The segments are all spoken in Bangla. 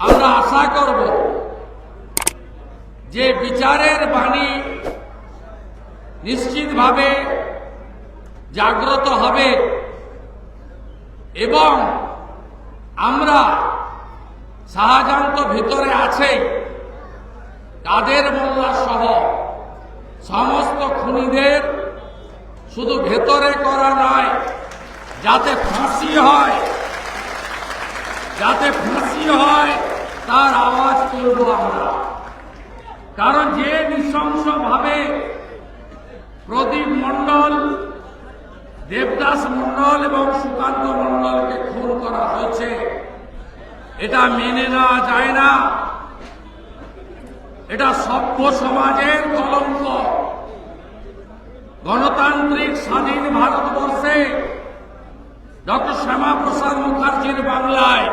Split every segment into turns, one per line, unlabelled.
আমরা আশা করব যে বিচারের বাণী নিশ্চিতভাবে জাগ্রত হবে এবং আমরা শাহজাহান তো ভিতরে আছেই, কাদের মোল্লা সহ সমস্ত খুনিদের শুধু ভেতরে করা নয়, যাতে ফাঁসি হয়, যাতে ফাঁসি হয় তার আওয়াজ তুলব আমরা। কারণ যে নৃশংসভাবে প্রদীপ মণ্ডল, দেবদাস মণ্ডল এবং সুকান্ত মণ্ডলকে খুন করা হয়েছে, এটা মেনে নেওয়া যায় না। এটা সভ্য সমাজের কলঙ্ক। গণতান্ত্রিক স্বাধীন ভারতবর্ষে ডক্টর শ্যামাপ্রসাদ মুখার্জির বাংলায়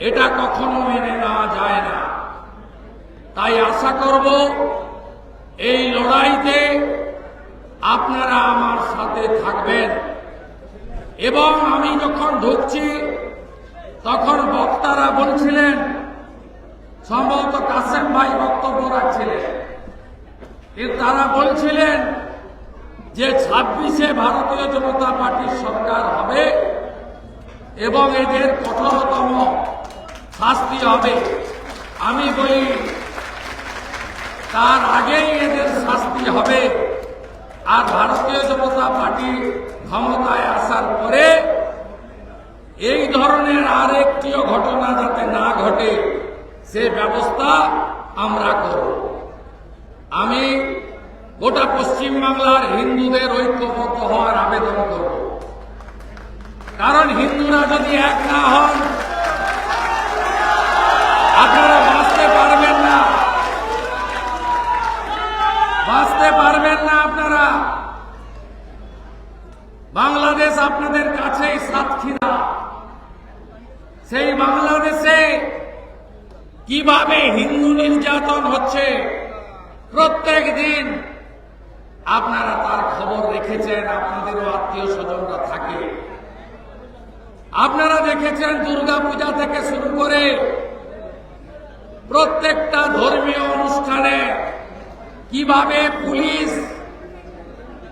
এটা কখনো মেনে নেওয়া যায় না। তাই আশা করব এই লড়াইতে আপনারা আমার সাথে থাকবেন। এবং আমি যখন ঢুকছি, তখন বক্তারা বলছিলেন, সম্ভবত কাসেম ভাই বক্তব্য রাখছিলেন। তারা বলছিলেন যে ছাব্বিশে ভারতীয় জনতা পার্টির সরকার হবে এবং এদের কঠোরতম শাস্তি হবে। আমি বলি, তার আগেই এদের শাস্তি হবে। আর ভারতীয় জনতা পার্টি ক্ষমতায় আসার পরে এই ধরনের আর একটিও ঘটনা যাতে না ঘটে, সে ব্যবস্থা আমরা করব। আমি গোটা পশ্চিমবাংলার হিন্দুদের ঐক্যবদ্ধ হওয়ার আবেদন করব। কারণ হিন্দুরা যদি এক না হন আপনারা বাঁচতে পারবেন না। বাঁচতে পারবেন না আপনারা। বাংলাদেশ আপনাদের কাছেই সাতক্ষীরা। সেই বাংলাদেশে কীভাবে হিন্দু নির্যাতন হচ্ছে, প্রত্যেক দিন আপনারা তার খবর রেখেছেন, আপনাদেরও আত্মীয় স্বজনরা থাকে। আপনারা দেখেছেন দুর্গা পূজা থেকে শুরু করে প্রত্যেকটা ধর্মীয় অনুষ্ঠানে কীভাবে পুলিশ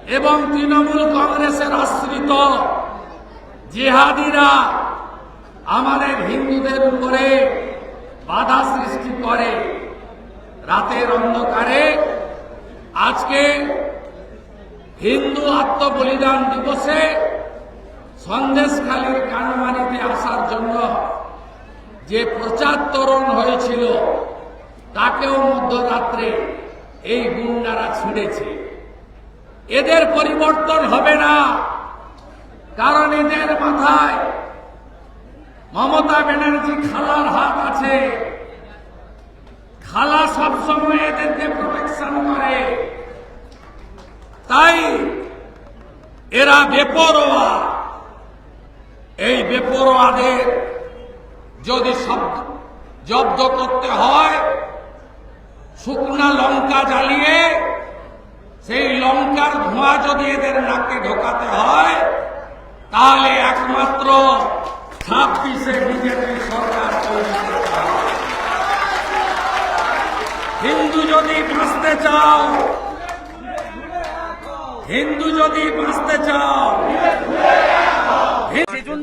এবং তৃণমূল কংগ্রেসের আশ্রিত জেহাদিরা আমাদের হিন্দুদের উপরে বাধা সৃষ্টি করে রাতের অন্ধকারে, আজকে হিন্দু আত্মবলিদান দিবসে সন্দেশখালীর কানমানিতে আসার জন্য যে প্রচার তরণ হয়েছিল, তাকেও মধ্যরাত্রে এই গুন্ডারা ছিঁড়েছে। এদের পরিবর্তন হবে না, কারণ এদের মাথায় মমতা ব্যানার্জি খালার হাত আছে। খালা সবসময় এদেরকে প্রোটেকশন করে। তাই এরা বেপরোয়া। এই বেপরোয়াদের যদি জব্দ করতে হয়, শুকনা লঙ্কা জ্বালিয়ে, সেই লঙ্কার ধোঁয়া যদি এদের নাকে ঢোকাতে হয়, তাহলে একমাত্র ছাব্বিশে বিজেপি সরকার হিন্দু যদি বাঁচতে চাও, হিন্দু যদি বাঁচতে চাও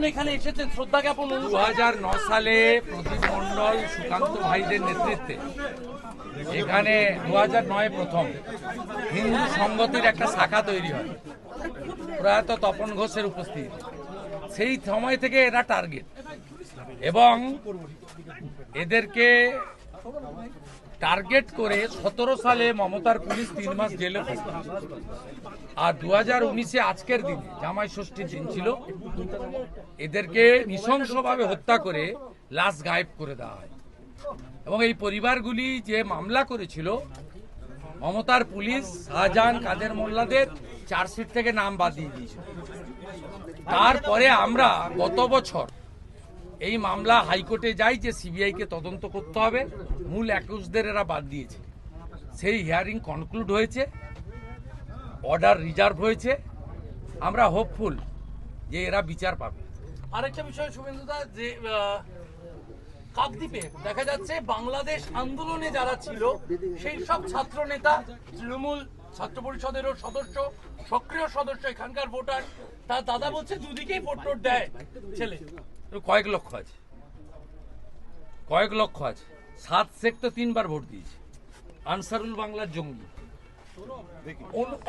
এখানে এসেছেন
দু
অনুষ্ঠান।
সালে প্রদীপ মণ্ডল সুকান্ত ভাইদের নেতৃত্বে। এখানে দু নয় প্রথম হিন্দু সংগতির একটা শাখা তৈরি হয়। প্রয়াত তপন ঘোষের উপস্থিতি। সেই সময় থেকে এরা টার্গেট। এবং এদেরকে টার্গেট করে সতেরো সালে মমতার পুলিশ তিন মাস জেলে আর দু হাজার উনিশে আজকের দিনে জামাই ষষ্ঠীর দিন ছিল, এদেরকে নৃশংসভাবে হত্যা করে লাশ গায়েব করে দেওয়া হয়। এবং এই পরিবারগুলি যে মামলা করেছিল, মমতার পুলিশ শাহজাহান, কাদের মোল্লাদের চার্জশিট থেকে নাম বাদ দিয়ে দিয়েছিল। তারপরে আমরা গত বছর এই মামলা হাইকোর্টে যাই যে সিবিআই কে তদন্ত করতে হবে। মূল অ্যাকিউজদের এরা বাদ দিয়েছে। সেই হিয়ারিং কনক্লুড হয়েছে। অর্ডার রিজার্ভ হয়েছে। আমরা হোপফুল যে এরা বিচার পাবে।
আরেকটা বিষয় শুভেন্দুদা যে কাকদ্বীপে দেখা যাচ্ছে বাংলাদেশ আন্দোলনে যারা ছিল, সেই সব ছাত্র নেতা তৃণমূল ছাত্র পরিষদেরও সদস্য, সক্রিয় সদস্য এখানকার ভোটার, তার দাদা বলছে দুদিকেই ভোট দেয় ছেলে।
কয়েক লক্ষ আছে। কয়েক লক্ষ আছে। সাত সেক্টর তিনবার ভোট দিয়েছে। আনসারুল বাংলার জঙ্গি।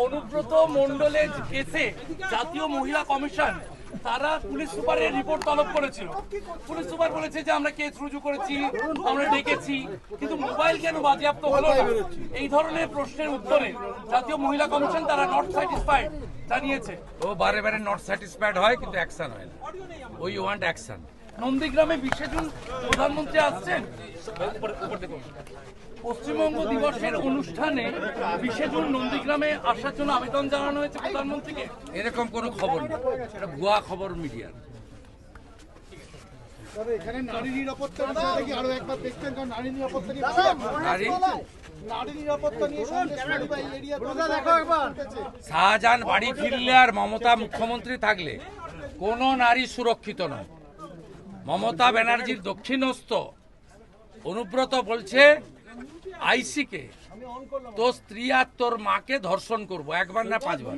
অনুব্রত মন্ডলের কেসে জাতীয় মহিলা কমিশন, তারা পুলিশ সুপারের রিপোর্ট তলব করেছিল। পুলিশ সুপার বলেছে যে আমরা কেস রুজু করেছি, আমরা ডেকেছি, কিন্তু মোবাইল কেন বাজেয়াপ্ত হলো না? এই ধরনের প্রশ্নের উত্তরে জাতীয় মহিলা কমিশন তারা নট স্যাটিসফাইড জানিয়েছে।
ও বারে বারে নট স্যাটিসফাইড হয়, কিন্তু অ্যাকশন হয় না। ওই ওয়ান্ট অ্যাকশন
নন্দীগ্রামে বিশে প্রধানমন্ত্রী আসছেন? পশ্চিমবঙ্গ দিবসের অনুষ্ঠানে বিশে নন্দীগ্রামে আসার জন্য আবেদন জানানো হয়েছে প্রধানমন্ত্রীকে?
এরকম কোনো খবর নেই। এটা ভুয়া খবর মিডিয়ার
নারী আরও একবার কারণ নারী নিরাপত্তা নিয়ে
শাহজাহান বাড়ি ফিরলে আর মমতা মুখ্যমন্ত্রী থাকলে। কোনো নারী সুরক্ষিত নয়। মমতা ব্যানার্জির দক্ষিণস্ত অনুব্রত বলছে, আইসিকে তো স্ত্রী আর তোর মাকে ধর্ষণ করব, একবার না পাঁচবার।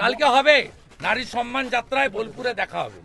কালকে হবে, নারী সম্মান যাত্রায় বোলপুরে দেখা হবে।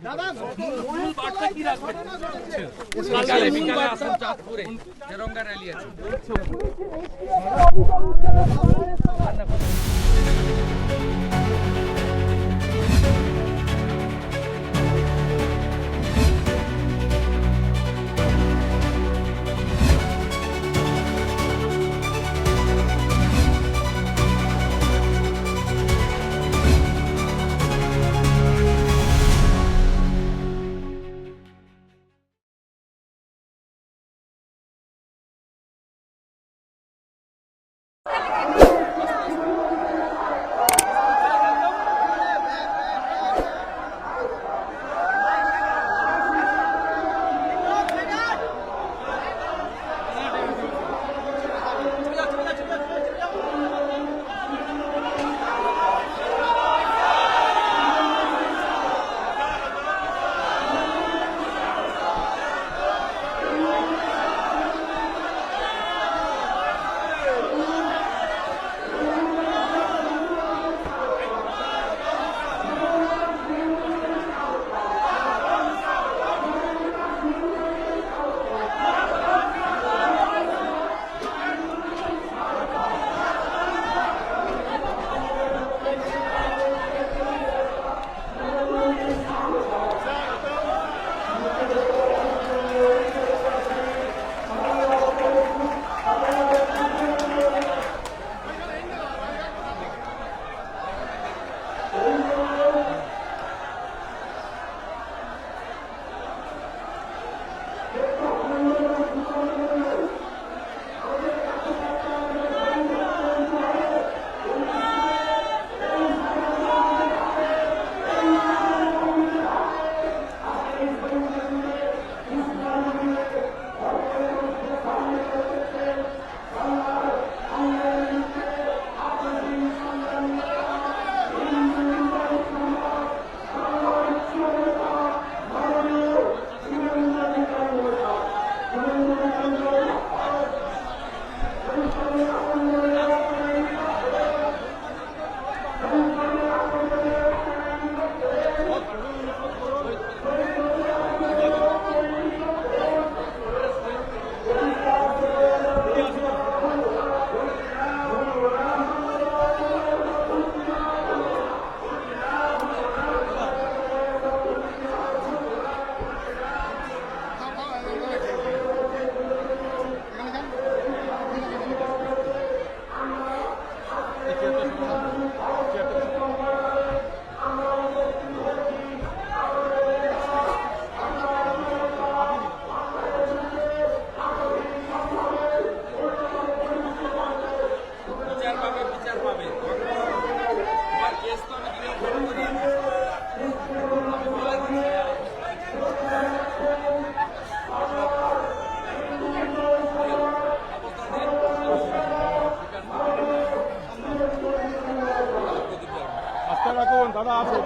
দাদা আছে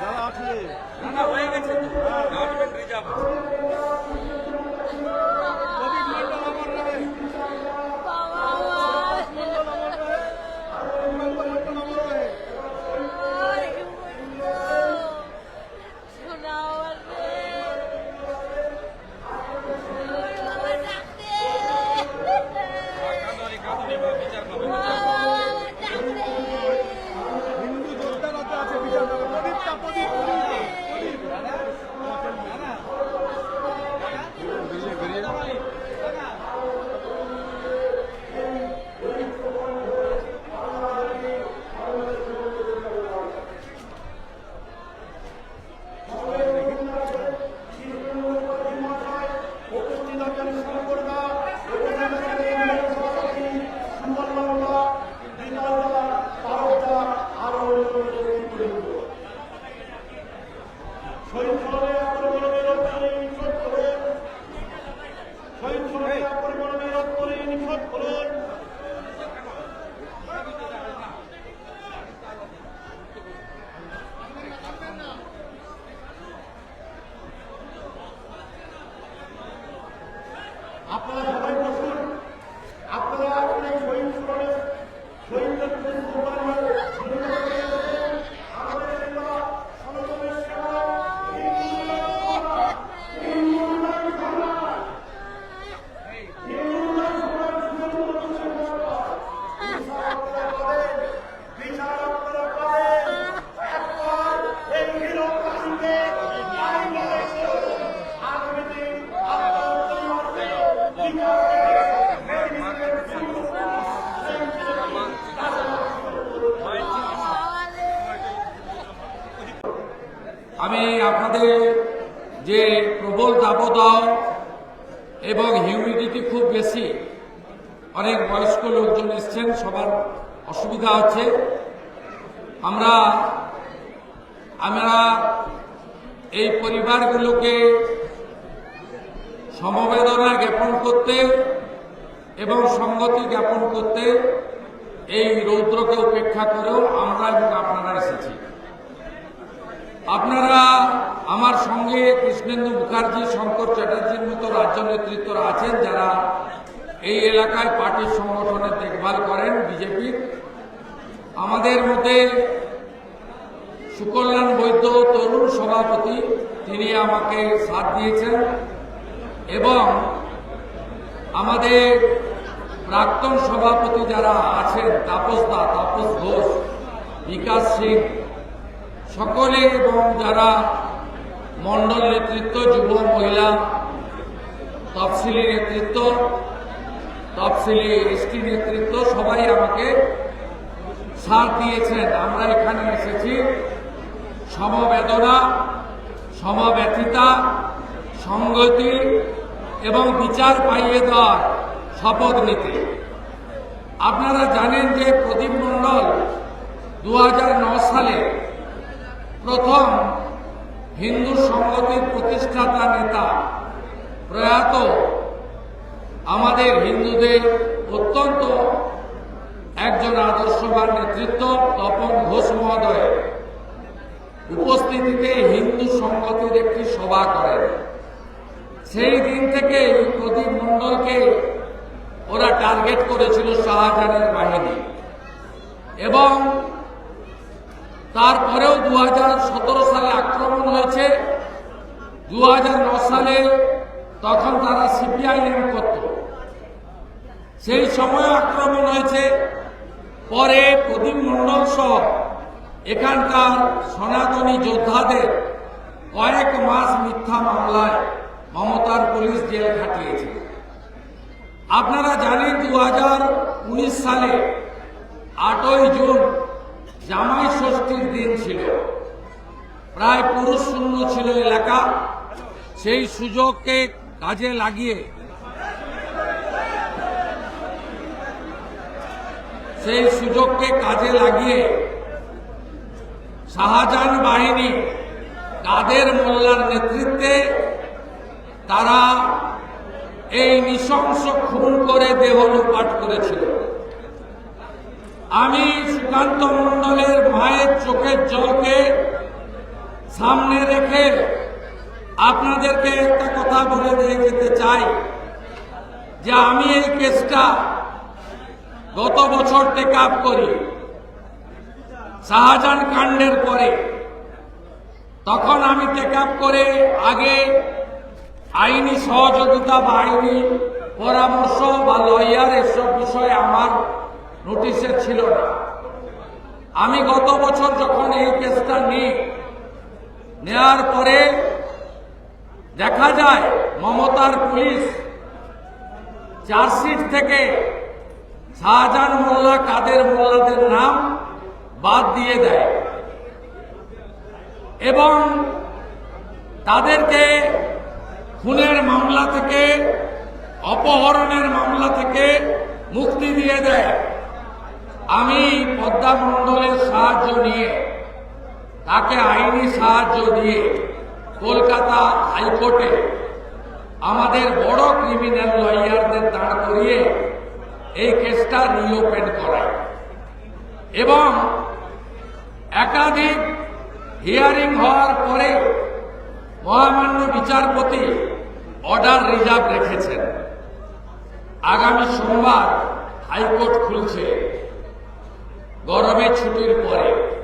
দাদা আছে। হয়ে গেছে
저희 যে প্রবল দাবদাহ এবং হিউমিডিটি খুব বেশি, অনেক বয়স্ক লোকজন এসছেন, সবার অসুবিধা হচ্ছে। আমরা আমরা এই পরিবারগুলোকে সমবেদনা জ্ঞাপন করতে এবং সংগতি জ্ঞাপন করতে এই রৌদ্রকে উপেক্ষা করেও আমরা এবং আপনারা এসেছি। আপনারা আমার সঙ্গে কৃষ্ণেন্দু মুখার্জি, শঙ্কর চ্যাটার্জির মতো রাজ্য নেতৃত্বরা আছেন, যারা এই এলাকায় পার্টির সংগঠনের দেখভাল করেন বিজেপির আমাদের মধ্যে সুকল্যাণ বৈদ্য তরুণ সভাপতি, তিনি আমাকে সাথ দিয়েছেন এবং আমাদের প্রাক্তন সভাপতি যারা আছেন, তাপস দা, তাপস ঘোষ, বিকাশ সিং সকলে এবং যারা মন্ডল নেতৃত্ব, যুব মহিলা, তফসিলি নেতৃত্ব, তফসিলি এসটি নেতৃত্ব, সবাই আমাকে সাথ দিয়েছেন। আমরা এখানে এসেছি সমবেদনা, সমব্যথিতা, সংগতি এবং বিচার পাইয়ে দেওয়ার শপথ নিতে। আপনারা জানেন যে প্রদীপ মণ্ডল দু সালে প্রথম হিন্দু সংগতির প্রতিষ্ঠাতা নেতা প্রয়াত আমাদের হিন্দুদের অত্যন্ত একজন আদর্শবান নেতৃত্ব তপন ঘোষ মহোদয় উপস্থিতিতে হিন্দু সংগতির একটি সভা করেন। সেই দিন থেকে প্রদীপ মণ্ডলকে ওরা টার্গেট করেছিল শাহজাহানের বাহিনী। এবং তারপরেও দু হাজার সতেরো সালে আক্রমণ হয়েছে। দু সালে তখন তারা সিপিআইএম করত। সেই সময় আক্রমণ হয়েছে। পরে প্রদীপ মণ্ডল সহ এখানকার সনাতনী যোদ্ধাদের কয়েক মাস মিথ্যা মামলায় মমতার পুলিশ জেল খাটিয়েছে। আপনারা জানেন দু হাজার উনিশ সালে আটই জুন জামাই ষষ্ঠীর দিন ছিল। প্রায় পুরুষ শূন্য ছিল এলাকা। সেই সুযোগকে কাজে লাগিয়ে সেই সুযোগকে কাজে লাগিয়ে শাহজাহান বাহিনী কাদের মোল্লার নেতৃত্বে তারা এই নৃশংস খুন করে দেহ লুপাট করেছিল। আমি সুকান্ত মণ্ডলের মায়ের চোখের জলকে সামনে রেখে আপনাদেরকে একটা কথা বলে দিয়ে যেতে চাই যে আমি এই কেসটা গত বছর টেক আপ করি, শাহজাহান কাণ্ডের পরে। তখন আমি টেক আপ করে আগে আইনি সহযোগিতা বা আইনি পরামর্শ বা লয়ার এসব বিষয়ে আমার নোটিশে ছিল না। আমি গত বছর যখন এই কেসটা নিই, নেয়ার পরে দেখা যায় মমতার পুলিশ চার্জশিট থেকে শাহজাহান মোল্লা, কাদের মোল্লাদের নাম বাদ দিয়ে দেয় এবং তাদেরকে খুনের মামলা থেকে, অপহরণের মামলা থেকে মুক্তি দিয়ে দেয়। আমি পদ্মা মণ্ডলের সাহায্য নিয়ে, তাকে আইনি সাহায্য দিয়ে কলকাতা হাইকোর্টে আমাদের বড় ক্রিমিনাল লয়ারদের দাঁড় করিয়ে এই কেসটা রিওপেন করায় এবং একাধিক হিয়ারিং হওয়ার পরে মহামান্য বিচারপতি অর্ডার রিজার্ভ রেখেছেন। আগামী সোমবার হাইকোর্ট খুলছে। গরমের ছুটির পরে।